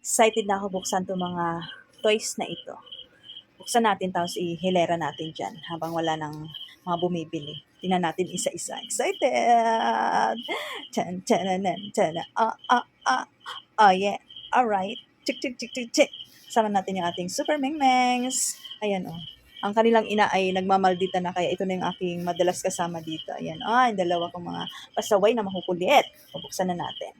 Excited na ako buksan 'tong mga toys na ito. Buksan natin tapos ihilera natin dyan habang wala ng mga bumibili. Tingnan natin isa-isa. Excited! Chan, chananan, chana. Ah, ah, ah. Oh, yeah. Alright. Chik, chik, chik, chik, chik. Sama natin yung ating super mengmengs. Ayan, oh. Ang kanilang ina ay nagmamaldita na kaya ito na yung aking madalas kasama dito. Ayan. Ay, dalawa kong mga pasaway na makukulit. Pabuksan na natin.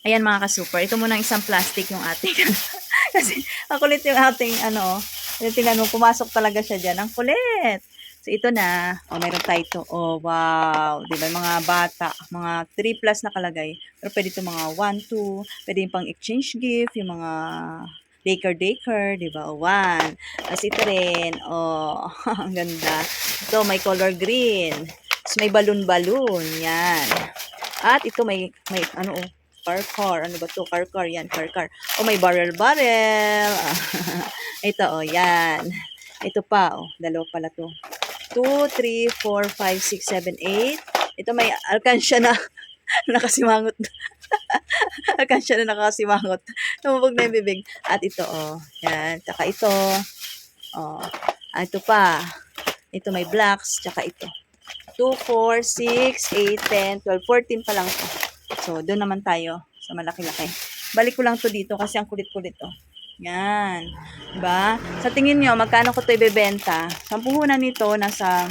Ayan mga ka-super, ito muna ang isang plastic yung ating. Kasi ang kulit yung ating ano, tingnan mo, pumasok talaga siya dyan. Ang kulit! So ito na, oh, meron tayo ito. Oh, wow! Di ba, mga bata, mga 3 plus nakalagay. Pero pwede ito mga 1, 2, pwede yung pang exchange gift, yung mga daycare daycare, di ba? O, one. Tapos ito rin, oh, ang ganda. Ito, may color green. Tapos may balloon-balloon, yan. At ito may, may ano, oh, car. Ano ba to? Car car. Yan, car car. Oh, may barrel barrel. ito, oh, yan. Ito pa, oh. Dalawa pala to. 2, 3, 4, 5, 6, 7, 8. Ito may alkansya na nakasimangot. alkansya na nakasimangot. Tumubog na yung bibig. At ito, oh. Yan. Tsaka ito. Oh. Ah, ito pa. Ito may blacks. Tsaka ito. 2, 4, 6, 8, 10, 12, 14 pa lang to. So, doon naman tayo sa malaki-laki. Balik ko lang to dito kasi ang kulit-kulit to. Yan. Diba? Sa tingin nyo, magkano ko to ibebenta? Sa puhunan nito, nasa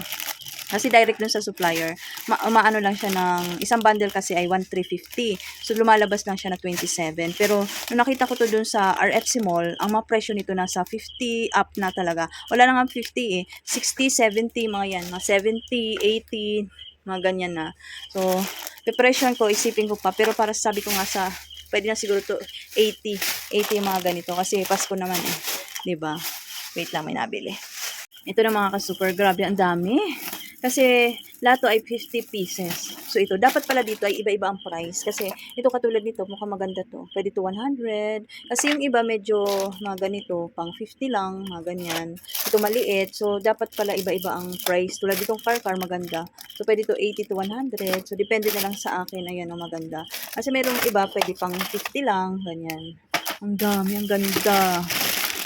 kasi direct dun sa supplier, ma maano lang siya ng, isang bundle kasi ay 1,350. So, lumalabas lang siya na 27. Pero, nung nakita ko to dun sa RFC Mall, ang mga presyo nito nasa 50 up na talaga. Wala na nga 50 eh. 60, 70, mga yan. Mga 70, 80, mga ganyan na. So, depression ko, isipin ko pa. Pero para sabi ko nga sa, pwede na siguro to 80. 80 yung mga ganito. Kasi Pasko naman eh. ba Wait lang, may nabili. Ito na mga ka-super. Grabe, ang dami. Kasi lahat to ay 50 pieces. So ito, dapat pala dito ay iba-iba ang price. Kasi ito katulad nito, mukhang maganda to. Pwede to 100. Kasi yung iba medyo mga ganito, pang 50 lang, mga ganyan. Ito maliit. So dapat pala iba-iba ang price. Tulad ditong car car maganda. So pwede to 80 to 100. So depende na lang sa akin. Ayan ang maganda. Kasi merong iba pwede pang 50 lang, ganyan. Ang dami, ang ganda.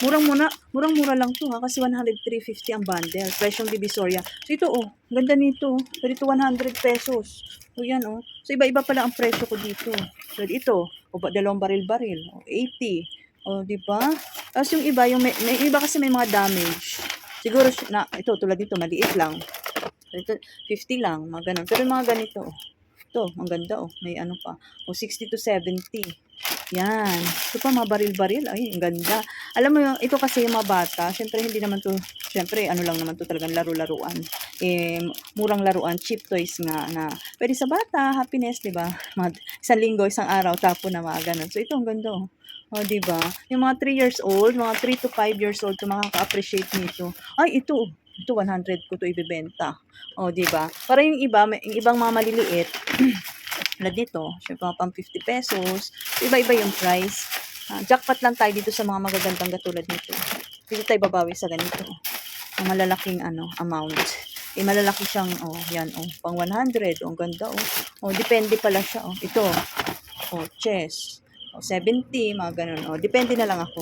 Murang muna, murang mura lang to ha kasi 103.50 ang bundle. Presyong Divisoria. So ito oh, ganda nito. Pwede to 100 pesos. O yan oh. So iba-iba pala ang presyo ko dito. So ito, o ba dalawang baril-baril, o 80. O di ba? Tapos yung iba, yung may, may iba kasi may mga damage. Siguro si- na ito tulad dito maliit lang. Ito 50 lang, mga ganun. Pero mga ganito, oh. ito, ang ganda oh, may ano pa. O 60 to 70. Yan. Ito pa, mga baril-baril. Ay, ang ganda. Alam mo, yung, ito kasi yung mga bata, syempre hindi naman to, syempre ano lang naman to talagang laro-laruan. Eh, murang laruan, cheap toys nga na pwede sa bata, happiness, di ba? Isang linggo, isang araw, tapo na mga ganun. So, ito ang ganda oh. O, di ba? Yung mga 3 years old, mga 3 to 5 years old, to makaka-appreciate nito. Ay, ito, ito 100 ko to ibebenta. O, di ba? Para yung iba, may, yung ibang mga maliliit, tulad dito, syempre mga pang 50 pesos, iba-iba yung price. Ah, jackpot lang tayo dito sa mga magagandang katulad nito. Dito tayo babawi sa ganito. Ang malalaking ano, amount. Eh, malalaki siyang, oh, yan, oh, pang 100. Oh, ang ganda, oh. Oh, depende pala siya, oh. Ito, oh, chess. Oh, 70, mga ganun. Oh, depende na lang ako.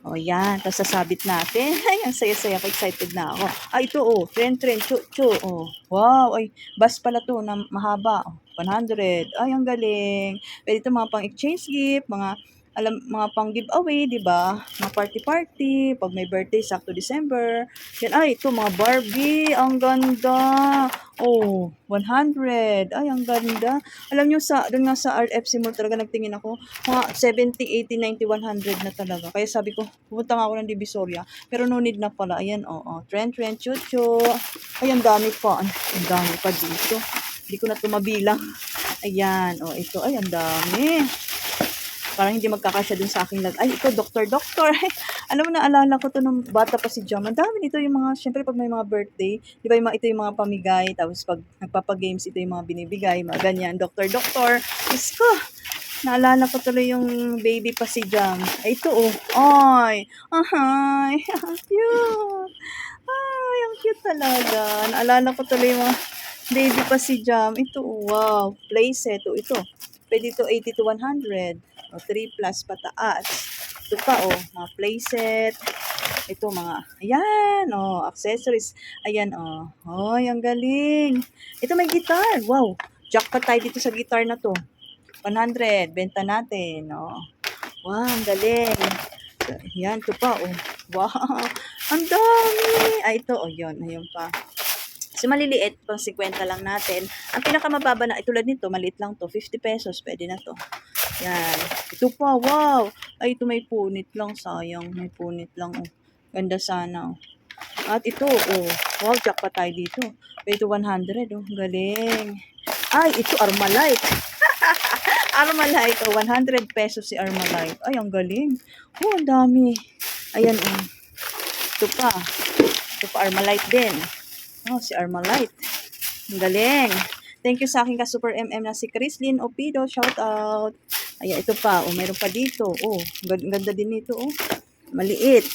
Oh, yan. Tapos sasabit natin. Ay, ang saya-saya. Excited na ako. Ah, ito, oh. Tren, tren, chu, chu. Oh, wow. Ay, bus pala to na mahaba. Oh, 100. Ay, ang galing. Pwede ito mga pang exchange gift, mga alam mga pang giveaway, 'di ba? Mga party-party, pag may birthday sakto December. Yan ay, ito mga Barbie, ang ganda. Oh, 100. Ay, ang ganda. Alam niyo sa doon nga sa RFC Mall talaga nagtingin ako, mga 70, 80, 90, 100 na talaga. Kaya sabi ko, pupunta nga ako ng Divisoria. Pero no need na pala. Ayan, oo. Oh, oh. Trend, trend, chucho. Ay, ang dami pa. Ang dami pa dito. Hindi ko na ito mabilang. Ayan, oh, ito. Ay, ang dami. Parang hindi magkakasya dun sa aking lag. Ay, ito, doktor, doktor. Alam mo, naalala ko to nung bata pa si Jam. Ang dami nito yung mga, syempre pag may mga birthday, di ba yung mga, ito yung mga pamigay, tapos pag nagpapagames, ito yung mga binibigay, mga ganyan. Doktor, doktor. Diyos ko, naalala ko tuloy yung baby pa si Jam. Ay, ito oh. Ay, ahay, cute. Ay, ang cute talaga. Naalala ko tuloy yung baby pa si Jam. Ito, oh, wow. Playset. Oh, ito. Pwede ito 80 to 100. O, 3 plus pataas. Ito pa, oh, mga playset. Ito, mga, ayan, oh, accessories. Ayan, oh. Ay, ang galing. Ito may guitar. Wow. Jackpot tayo dito sa guitar na to. 100. Benta natin, oh. Wow, ang galing. Yan, ito pa, oh. Wow. Ang dami. Ay, ito, oh, yun. Ayun pa. So, maliliit, pang 50 lang natin. Ang pinakamababa na, tulad nito, maliit lang to, 50 pesos, pwede na to. Yan. Ito pa, wow. Ay, ito may punit lang, sayang. May punit lang, oh. Ganda sana, oh. At ito, oh. Wow, jackpot tayo dito. Pwede 100, oh. Galing. Ay, ito, Armalite. Armalite, oh. 100 pesos si Armalite. Ay, ang galing. Oh, ang dami. Ayan, oh. Ito pa. Ito pa, Armalite din. Oh, si Armalite. Ang galing. Thank you sa aking ka-super MM na si Chrislyn Opido. Shout out. Ayan, ito pa. Oh, mayroon pa dito. Oh, ganda, din nito. Oh. Maliit.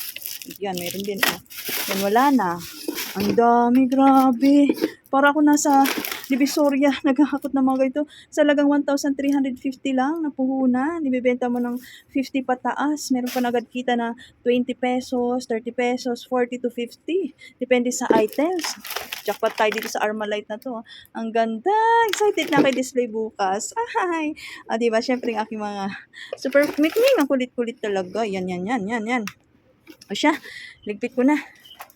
Yan, mayroon din. Oh. Yan, wala na. Ang dami, grabe. Para ako nasa Divisoria, naghahakot ng mga ganito. Sa lagang 1,350 lang na puhunan. Ibibenta mo ng 50 pataas. Meron pa nagad kita na 20 pesos, 30 pesos, 40 to 50. Depende sa items. Jackpot tayo dito sa Armalite na to. Ang ganda. Excited na kay display bukas. Ay. Ah, diba? Siyempre, ang aking mga super mikming. Ang kulit-kulit talaga. Yan, yan, yan, yan, yan. O siya, ligpit ko na.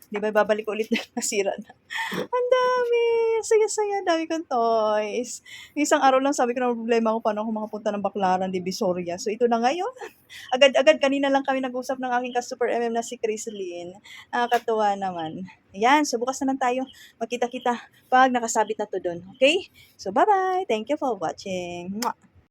Di ba, babalik ulit na nasira na. Ang dami! Saya-saya, dami kong toys. Isang araw lang sabi ko na problema ko paano ako makapunta ng Baclaran, Divisoria. So, ito na ngayon. Agad-agad, kanina lang kami nag-usap ng aking ka-super MM na si Chrislyn. Nakakatuwa naman. Ayan, so bukas na lang tayo. Magkita-kita pag nakasabit na to doon. Okay? So, bye-bye! Thank you for watching. Mwah!